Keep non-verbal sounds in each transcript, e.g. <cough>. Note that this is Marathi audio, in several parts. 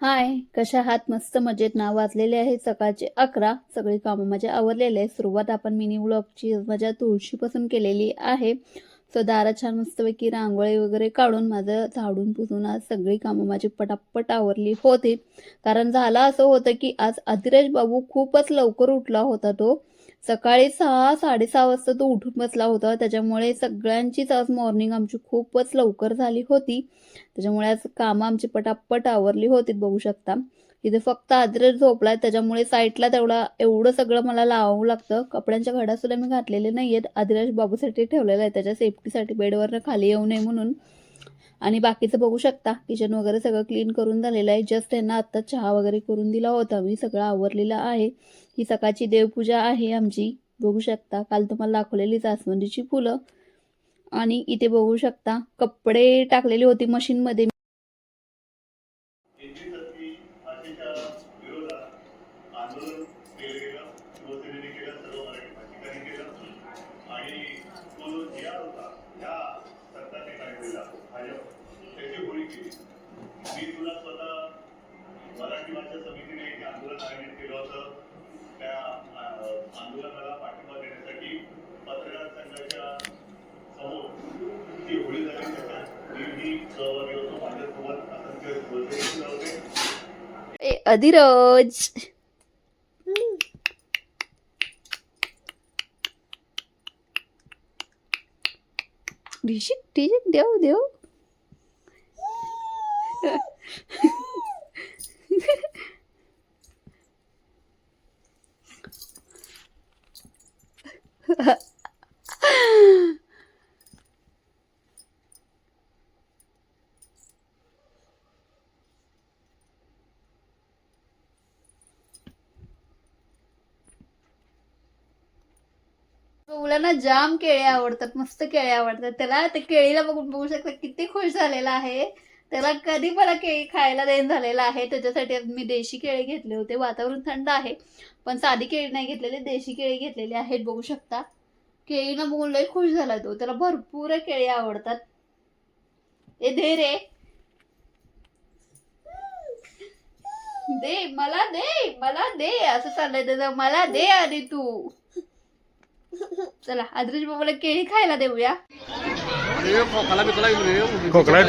हाय कशा आहात? मस्त मजेत. नाव वाजलेले आहे. सकाळचे अकरा. सगळी कामं माझे आवरलेले आहे सुरुवात आपण मिनी व्लॉगची माझ्या तुळशीपासून केलेली आहे. सो दारा छान मस्तपैकी रांगोळी वगैरे काढून माझं झाडून पुसून आज सगळी कामं माझी पटापट आवरली होती. कारण झालं असं होतं की आज अधिराज बाबू खूपच लवकर उठला होता तो. सकाळी सहा साडेसहा वाजता तो उठून बसला होता. त्याच्यामुळे सगळ्यांचीच आज मॉर्निंग आमची खूपच लवकर झाली होती. त्याच्यामुळे आज कामं आमची पटापट आवरली होती बघू शकता. इथे फक्त आद्रच झोपलाय त्याच्यामुळे साईडला तेवढा एवढं सगळं मला लावावं लागतं. कपड्यांच्या घड्या सुद्धा मी घातलेले नाही आहेत आदिराज बाबूसाठी ठेवलेलं आहे. त्याच्या सेफ्टीसाठी बेडवरनं खाली येऊ नये म्हणून. आणि बाकीचं बघू शकता. किचन वगैरे सगळं क्लीन करून झालेलं आहे. जस्ट यांना आत्ता चहा वगैरे करून दिला होता. मी सगळं आवरलेलं आहे. ही सकाळची देवपूजा आहे आमची. बघू शकता. काल तुम्हाला दाखवलेली जास्वंदीची फुलं. आणि इथे बघू शकता. कपडे टाकलेली होती मशीनमध्ये आंदोलन केलं गेलं शिवसेनेने केलं सर्व मराठी भाषिकांनी केलं. मी तुला स्वतः देव देव. मुलांना जाम केळे आवडतात, मस्त केळे आवडतात. त्याला ते केळीला बघून बघू शकता किती खुश झालेला आहे. त्याला कधी मला केळी खायला देण झालेला आहे. त्याच्यासाठी मी देशी केळी घेतले होते. वातावरण थंड आहे. पण साधी केळी नाही घेतलेली. देशी केळी घेतलेली आहेत. बघू शकता. केळीनं बघून लय खुश झाला तो. त्याला भरपूर केळी आवडतात. ए दे रे. दे मला दे मला दे. असं चाललंय त्याचं. मला दे आधी तू. चला आदरीश बाबाला केळी खायला देऊया. खोकला बिकला येईल रे खोकला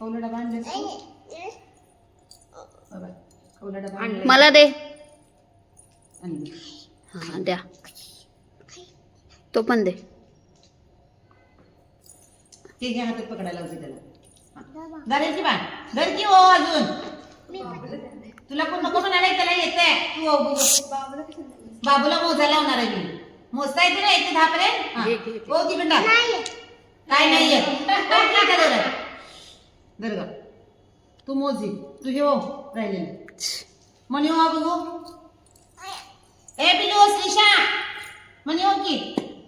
मुलं. दे. हा द्या. तो पण दे. ते घ्या हातात पकडायला होते त्याला. धरायची बा धर की अजून. तुला कोण नको म्हणाले त्याला येते. तू हो बघ. बाबूला मोजायला लावणार आहे मी. मोजता येते ना येते दहा पर्यंत हो ती म्हणता काय नाही येत. ठीक आहे, धर. धर ग तू मोजी तू हे हो राहिलेलं. म्हणे हो बघू ए पिलू श्रीषा. म्हणे हो की.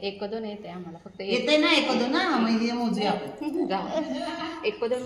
एक दोन येते आम्हाला फक्त येते ना एक दोन ना म्हणजे मोजूया आपण. <laughs> एक दोन